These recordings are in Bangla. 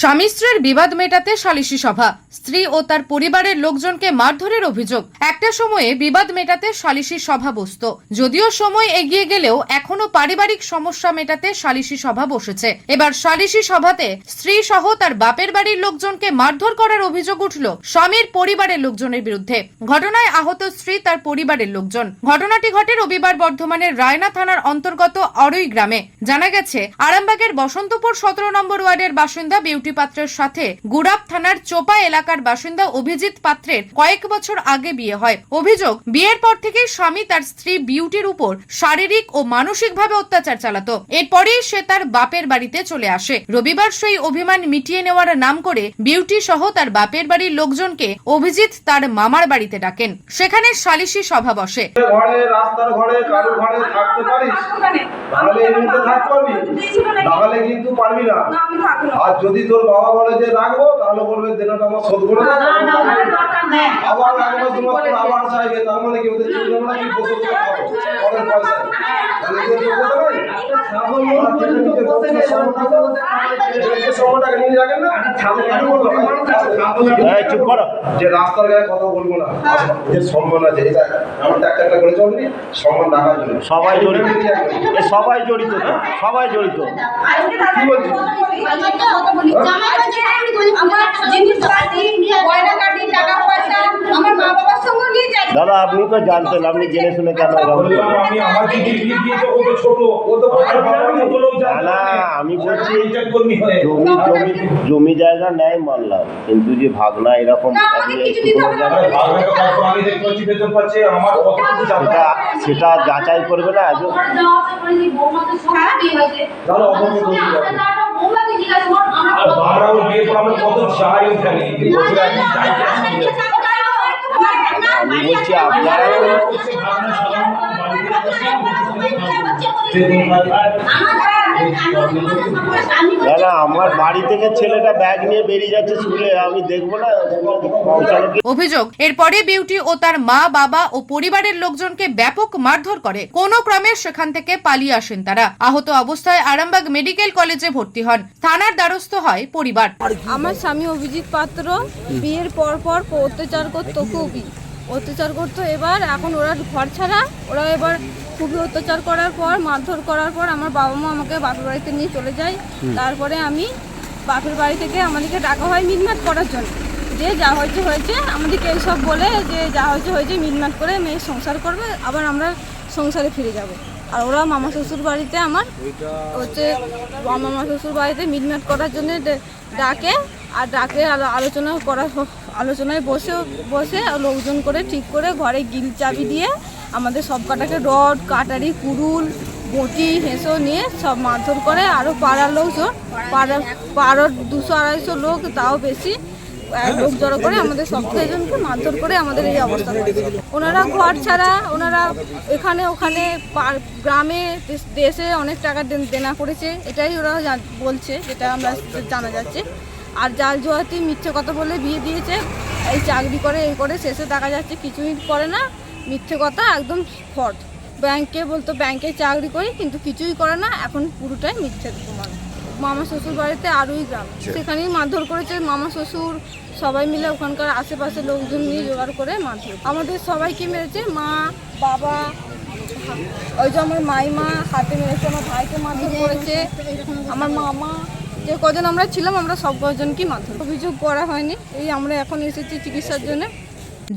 স্বামী স্ত্রীর বিবাদ মেটাতে সালিশি সভা। স্ত্রী ও তার পরিবারের লোকজনকে মারধরের অভিযোগ। একটা সময়ে বিবাদ মেটাতে সালিশি সভা বসত। যদিও সময় এগিয়ে গেলেও এখনও পারিবারিক সমস্যা মেটাতে সালিশি সভা বসেছে। এবার সালিশি সভাতে স্ত্রী সহ তার বাপের বাড়ির লোকজনকে মারধর করার অভিযোগ উঠল স্বামীর পরিবারের লোকজনের বিরুদ্ধে। ঘটনায় আহত স্ত্রী তার পরিবারের লোকজন। ঘটনাটি ঘটে রবিবার বর্ধমানের রায়না থানার অন্তর্গত অরই গ্রামে। জানা গেছে, আরামবাগের বসন্তপুর সতেরো নম্বর ওয়ার্ডের বাসিন্দা পাত্রের সাথে গুড়াপ থানার চোপা এলাকার বাসিন্দা অভিজিৎ পাত্রের কয়েক বছর আগে বিয়ে হয়। অভিযোগ বিয়ের পর থেকেই স্বামী তার স্ত্রী বিউটির উপর শারীরিক ও মানসিকভাবে অত্যাচার চালাতো। এরপরেই সে তার বাপের বাড়িতে চলে আসে। রবিবার সেই অভিমান মিটিয়ে নেওয়ার নাম করে বিউটি সহ তার বাপের বাড়ির লোকজনকে অভিজিৎ তার মামার বাড়িতে ডাকেন। সেখানে সালিশি সভা বসে। ঘরে রাস্তার ঘরে কারও ঘরে থাকতে পারিস? তাহলে এই মুহূর্তে থাকতে পারবি তাহলে কিন্তু পারবি না। আর যদি তোর বাবা বলে যে রাখব তাহলে বলবে দেনাটা আমার শোধ করে। আবার রাখব তোমার আবার চাইবে তার মানে কি ওদের ভাবনা কি বসে খাব পরের চুপ করো। যে রাস্তার গায়ে কথা বলব না যে সম্মান আছে এটা একটা করে চলবি সম্মান রাখার জন্য। সবাই জড়িত। সবাই জড়িত সবাই জড়িত। কি বলছিস আমার মা বাবার সঙ্গে নিয়ে যাই দাদা আপনি তো জানতেন আপনি জেনে শুনে কেন না আমি বলছি হয়ে। জমি জমি জমি জায়গা নেয় মানলাম কিন্তু যে ভাগনা এরকম সেটা যাচাই করবে না আমরা কত চাই ওখানে বছর আগে চাইতে আসছিল আমি বলছি আপনারা না না আমার বাড়ি থেকে ছেলেটা ব্যাগ নিয়ে বেরিয়ে যাচ্ছে স্কুলে আমি দেখব না অভিযোগ এরপরে বিউটি ও তার মা বাবা ও পরিবারের লোকজনকে ব্যাপক মারধর করে। কোনো ক্রমে সেখান থেকে পালিয়ে আসেন তারা। আহত অবস্থায় আরামবাগ মেডিকেল কলেজে ভর্তি হন। থানার দ্বারস্থ হয় পরিবার। আমার স্বামী অভিজিৎ পাত্র বিয়ের পর পর অত্যাচার করতো খুবই অত্যাচার করতো এবার এখন ওরা ঘর ছাড়া ওরা এবার খুবই অত্যাচার করার পর মারধর করার পর আমার বাবা মা আমাকে বাপের বাড়িতে নিয়ে চলে যায়। তারপরে আমি বাপের বাড়ি থেকে আমাদেরকে ডাকা হয় মিটমাট করার জন্য। যে যা হয়েছে হয়েছে। আমাদেরকে এইসব বলে যে যা হয়েছে হয়েছে মিটমাট করে মেয়ে সংসার করবে আবার আমরা সংসারে ফিরে যাব। আর ওরা মামা শ্বশুর বাড়িতে আমার হচ্ছে মামা শ্বশুর বাড়িতে মিটমাট করার জন্য ডাকে। আর ডাকে আলো- আলোচনা করা আলোচনায় বসে বসে লোকজন করে ঠিক করে ঘরে গিল চাবি দিয়ে আমাদের সব কাটাকে রড, কাটারি, কুড়ুল, বটি হেঁসো নিয়ে সব মারধর করে। আরও পাড়ার লোকজন পাড়ার পাড়ার দুশো আড়াইশো লোক, তাও বেশি। লোক জড়ো করে আমাদের সব কয়েকজনকে মারধর করে আমাদের এই অবস্থা ওনারা ঘর ছাড়া, ওনারা এখানে ওখানে গ্রামে, দেশে অনেক টাকা দেনা করেছে। এটাই ওরা বলছে, যেটা আমরা জানা যাচ্ছে। আর জাল জোয়াতি মিথ্যে কথা বলে বিয়ে দিয়েছে। এই চাকরি করে এই করে শেষে দেখা যাচ্ছে কিছুই করে না। মিথ্যে কথা একদম ফট ব্যাংকে বলতো ব্যাংকে চাকরি করি কিন্তু কিছুই করে না। এখন পুরোটাই মিথ্যে প্রমাণ। মামা শ্বশুর বাড়িতে আরোই গ্রাম। সেখানেই মারধর করেছে মামা শ্বশুর। সবাই মিলে ওখানকার আশেপাশে লোকজন নিয়ে জোগাড় করে মারধর আমাদের সবাইকে মেরেছে মা বাবা ওই যে আমার মাইমা হাতে মেরেছে আমার ভাইকে মারধর করেছে। আমার মামা যে কজন আমরা ছিলাম, আমরা সব কজনকেই মারধর অভিযোগ করা হয়নি। এই আমরা এখন এসেছি চিকিৎসার জন্য।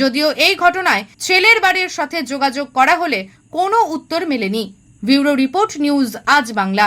যদিও এই ঘটনায় ছেলের বাড়ির সাথে যোগাযোগ করা হলে কোনো উত্তর মেলেনি। ব্যুরো রিপোর্ট নিউজ আজ বাংলা।